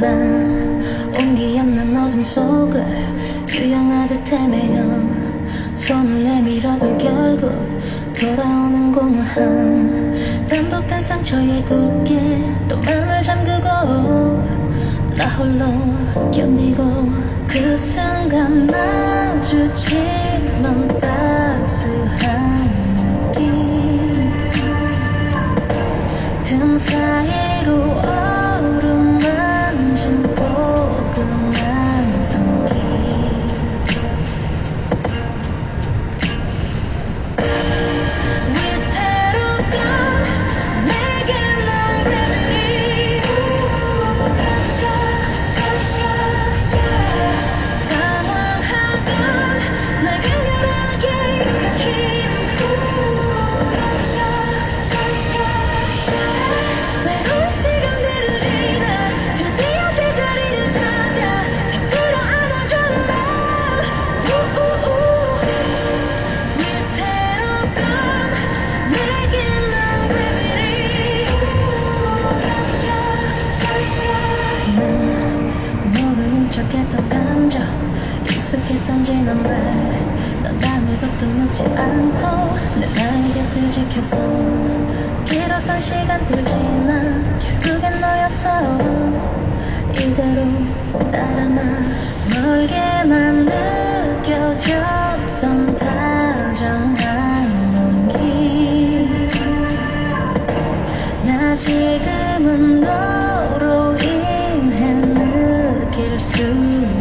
난 온기 없는 어둠 속을 유영하듯 헤매여 손을 내밀어도 결국 돌아오는 공허함. 반복된 상처에 굳게 또 맘을 잠그고 나 홀로 견디고 그 순간 마주치는 따스한 느낌. 틈 사이로 얼음 변하지 않고 내가 네 곁을 지켰어. 길었던 시간들 지나 결국엔 너였어. 이대로 따라나 멀게 난 느껴졌던 다정한 먼길나 지금은 너로 인해 느낄 수